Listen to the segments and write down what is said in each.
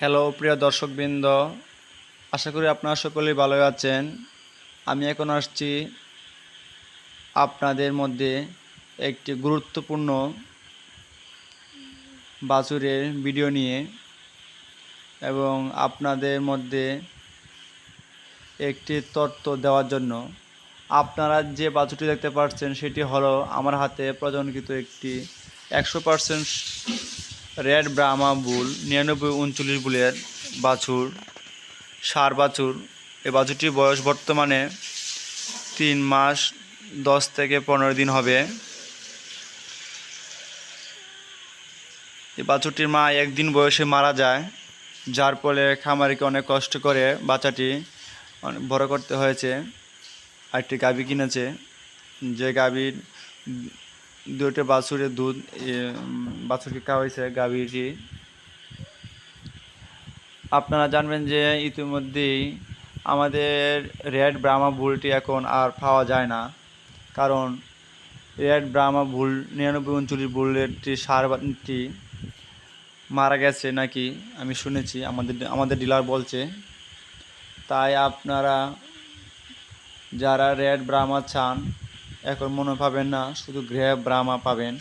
Hello প্রিয় দর্শকবৃন্দ। আশা করি আপনারা সকলেই ভালো আছেন। আমি এখন আসছি আপনাদের মধ্যে একটি গুরুত্বপূর্ণ বাছুরের ভিডিও নিয়ে এবং আপনাদের মধ্যে একটি তথ্য দেওয়ার জন্য। আপনারা যে বাছুরটি দেখতে পাচ্ছেন, সেটি হলো আমার হাতে প্রজনকৃত একটি একশো পার্সেন্ট রেড ব্রাহ্মা বুল নিরানব্বই উনচল্লিশ বুলের বাছুর সার বাছুর। এই বাছুরটির বয়স বর্তমানে তিন মাস দশ থেকে পনেরো দিন হবে। এই বাছুরটির মা একদিন বয়সে মারা যায় যার ফলে খামারিকে অনেক কষ্ট করে বাচ্চাটি অনেক বড় করতে হয়েছে। আরেকটি গাভী কিনেছে। যে গাভীর দুটো বাছুরের দুধ এ, বাছুরকে খাওয়াইছে গাভীটি আপনারা জানবেন যে ইতিমধ্যেই আমাদের রেড ব্রাহ্মা ভুলটি এখন আর পাওয়া যায় না। কারণ রেড ব্রাহ্মা ভুল নিরানব্বই উনচল্লিশ বুলেটটি সারটি মারা গেছে নাকি, আমি শুনেছি, আমাদের আমাদের ডিলার বলছে। তাই আপনারা যারা রেড ব্রাহ্মা চান, এখন মনে পাবেন না, শুধু গ্রে ব্রাহ্মা পাবেন।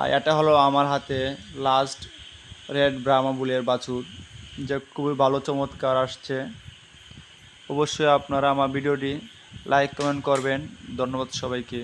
আর এটা হলো আমার হাতে লাস্ট রেড ব্রাহ্মা বুলের বাছুর, যে খুবই ভালো চমৎকার আসছে। অবশ্যই আপনারা আমার ভিডিওটি লাইক কমেন্ট করবেন। ধন্যবাদ সবাইকে।